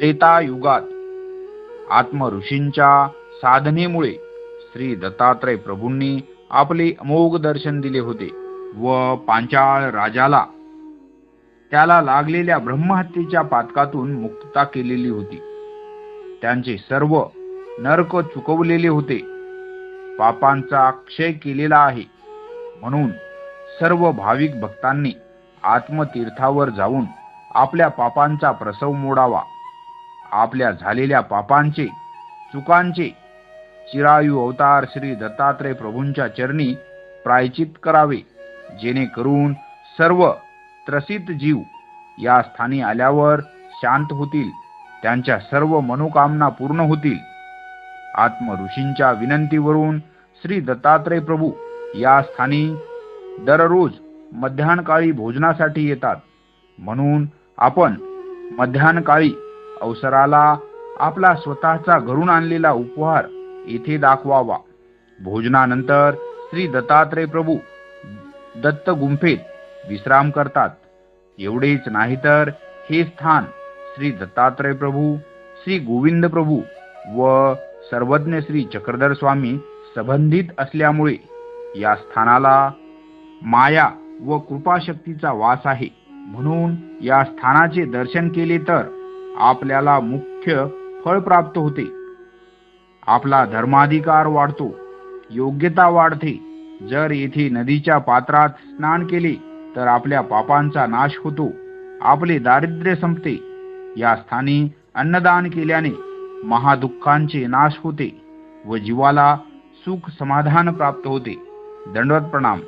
त्रेतायुगात. आत्म ऋषींच्या साधनेमुळे श्री दत्तात्रय प्रभूंनी आपले अमोघ दर्शन दिले होते व पांचाळ राजाला त्याला लागलेल्या ब्रह्महत्येच्या पातकातून मुक्तता केलेली होती. त्यांचे सर्व नरक चुकवलेले होते. पापांचा क्षय केलेला आहे. म्हणून सर्व भाविक भक्तांनी आत्मतीर्थावर जाऊन आपल्या पापांचा प्रसव मोडावा. आपल्या झालेल्या पापांचे चुकांचे चिरायू अवतार श्री दत्तात्रय प्रभूंच्या चरणी प्रायचित करावे जेणेकरून सर्व त्रसित जीव या स्थानी आल्यावर शांत होतील त्यांच्या सर्व मनोकामना पूर्ण होतील. आत्म ऋषींच्या विनंतीवरून श्री दत्तात्रय प्रभू या स्थानी दररोज मध्यान्हकाळी भोजनासाठी येतात. म्हणून आपण मध्यान्हकाळी अवसराला आपला स्वतःचा घरून आणलेला उपहार येथे दाखवावा. भोजनानंतर श्री दत्तात्रय प्रभू दत्त गुंफेत विश्राम करतात. एवढेच नाही तर हे स्थान श्री दत्तात्रय प्रभू श्री गोविंद प्रभू व सर्वज्ञ श्री चक्रधर स्वामी संबंधित असल्यामुळे या स्थानाला माया व कृपाशक्तीचा वास आहे. म्हणून या स्थानाचे दर्शन केले तर आपल्याला मुख्य फळ प्राप्त होते. आपला धर्माधिकार वाढतो. योग्यता वाढते. जर येथे नदीच्या पात्रात स्नान केले तर आपल्या पापांचा नाश होतो. आपले दारिद्र्य संपते. या स्थानी अन्नदान केल्याने महादुःखांचे नाश होते व जीवाला सुख समाधान प्राप्त होते. दंडवत प्रणाम.